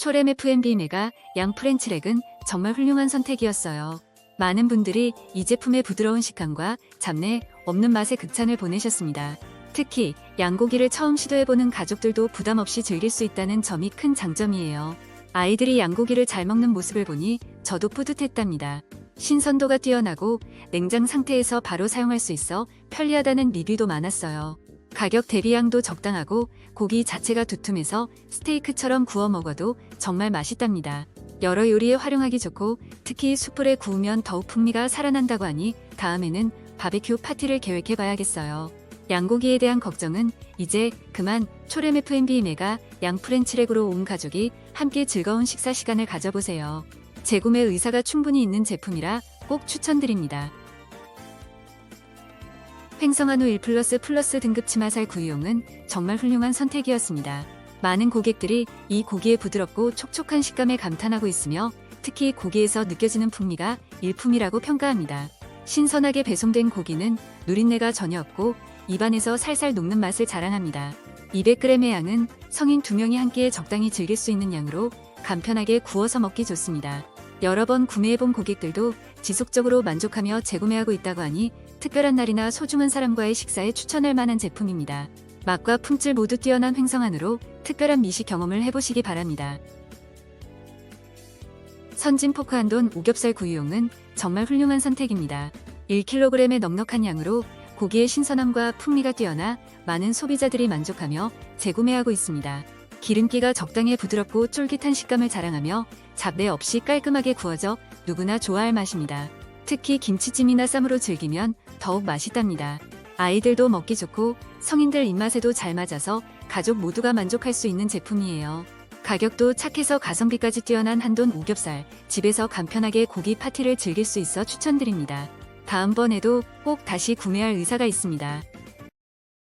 초렘 F&B 메가 양 프렌치렉은 정말 훌륭한 선택이었어요. 많은 분들이 이 제품의 부드러운 식감과 잡내 없는 맛에 극찬을 보내셨습니다. 특히 양고기를 처음 시도해보는 가족들도 부담 없이 즐길 수 있다는 점이 큰 장점이에요. 아이들이 양고기를 잘 먹는 모습을 보니 저도 뿌듯했답니다. 신선도가 뛰어나고 냉장 상태에서 바로 사용할 수 있어 편리하다는 리뷰도 많았어요. 가격 대비 양도 적당하고 고기 자체가 두툼해서 스테이크처럼 구워 먹어도 정말 맛있답니다. 여러 요리에 활용하기 좋고 특히 숯불에 구우면 더욱 풍미가 살아난다고 하니 다음에는 바베큐 파티를 계획해 봐야겠어요. 양고기에 대한 걱정은 이제 그만 초렘 F&B 메가 양 프렌치렉으로 온 가족이 함께 즐거운 식사 시간을 가져보세요. 재구매 의사가 충분히 있는 제품이라 꼭 추천드립니다. 횡성한우 1 플러스 플러스 등급 치마살 구이용은 정말 훌륭한 선택이었습니다. 많은 고객들이 이 고기의 부드럽고 촉촉한 식감에 감탄하고 있으며 특히 고기에서 느껴지는 풍미가 일품이라고 평가합니다. 신선하게 배송된 고기는 누린내가 전혀 없고 입안에서 살살 녹는 맛을 자랑합니다. 200g의 양은 성인 2명이 함께 적당히 즐길 수 있는 양으로 간편하게 구워서 먹기 좋습니다. 여러 번 구매해본 고객들도 지속적으로 만족하며 재구매하고 있다고 하니 특별한 날이나 소중한 사람과의 식사에 추천할 만한 제품입니다. 맛과 품질 모두 뛰어난 횡성안으로 특별한 미식 경험을 해보시기 바랍니다. 선진 포크 한돈 오겹살 구이용은 정말 훌륭한 선택입니다. 1kg의 넉넉한 양으로 고기의 신선함과 풍미가 뛰어나 많은 소비자들이 만족하며 재구매하고 있습니다. 기름기가 적당히 부드럽고 쫄깃한 식감을 자랑하며 잡내 없이 깔끔하게 구워져 누구나 좋아할 맛입니다. 특히 김치찜이나 쌈으로 즐기면 더욱 맛있답니다. 아이들도 먹기 좋고 성인들 입맛에도 잘 맞아서 가족 모두가 만족할 수 있는 제품이에요. 가격도 착해서 가성비까지 뛰어난 한돈 오겹살, 집에서 간편하게 고기 파티를 즐길 수 있어 추천드립니다. 다음번에도 꼭 다시 구매할 의사가 있습니다.